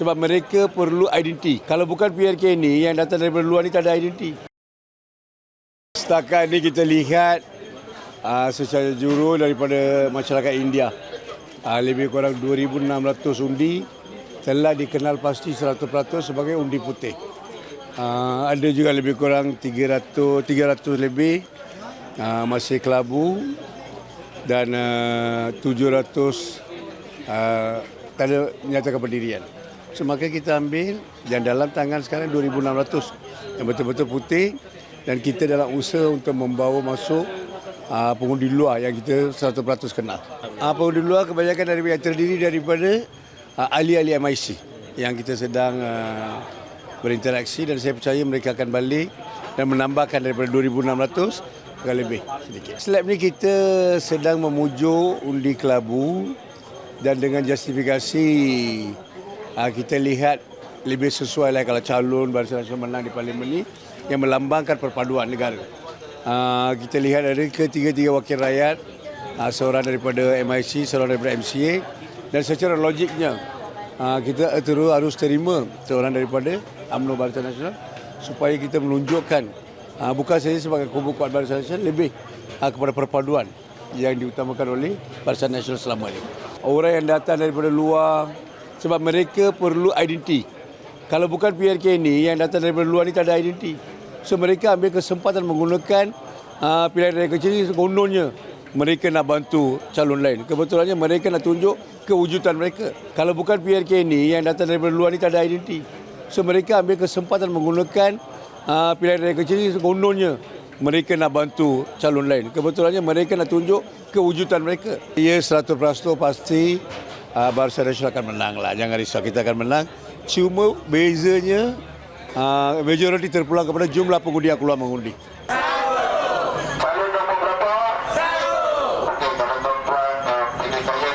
Sebab mereka perlu identiti. Kalau bukan PRK ni yang datang daripada luar ni tak ada identiti. Setakat ni kita lihat uh, secara juru daripada masyarakat India. Uh, lebih kurang 2,600 undi telah dikenal pasti 100% sebagai undi putih. Uh, ada juga lebih kurang 300 300 lebih uh, masih kelabu dan uh, 700 uh, tak ada menyatakan pendirian. So, maka kita ambil yang dalam tangan sekarang 2,600 yang betul-betul putih dan kita dalam usaha untuk membawa masuk uh, pengundi luar yang kita 100% kenal. Uh, pengundi luar kebanyakan dari yang terdiri daripada uh, ahli-ahli MIC yang kita sedang uh, berinteraksi dan saya percaya mereka akan balik dan menambahkan daripada 2,600 akan lebih sedikit. Slab ni kita sedang memujuk undi kelabu dan dengan justifikasi kita lihat lebih sesuai lah kalau calon Barisan Nasional menang di parlimen ni yang melambangkan perpaduan negara. Uh, kita lihat ada ketiga-tiga wakil rakyat, uh, seorang daripada MIC, seorang daripada MCA dan secara logiknya kita terus harus terima seorang daripada UMNO Barisan Nasional supaya kita menunjukkan bukan saja sebagai kubu kuat Barisan Nasional lebih kepada perpaduan yang diutamakan oleh Barisan Nasional selama ini. Orang yang datang daripada luar sebab mereka perlu identiti. Kalau bukan PRK ni yang datang daripada luar ni tak ada identiti. So mereka ambil kesempatan menggunakan uh, pilihan raya kecil ni kononnya mereka nak bantu calon lain. Kebetulannya mereka nak tunjuk kewujudan mereka. Kalau bukan PRK ni yang datang daripada luar ni tak ada identiti. So mereka ambil kesempatan menggunakan uh, pilihan raya kecil ni kononnya mereka nak bantu calon lain. Kebetulannya mereka nak tunjuk kewujudan mereka. Ya 100% pasti Ah, uh, Barca Nasional akan menang lah. Jangan risau kita akan menang. Cuma bezanya uh, majoriti terpulang kepada jumlah pengundi yang keluar mengundi. Satu. Satu nombor berapa? Satu. Okay, jangan ini saya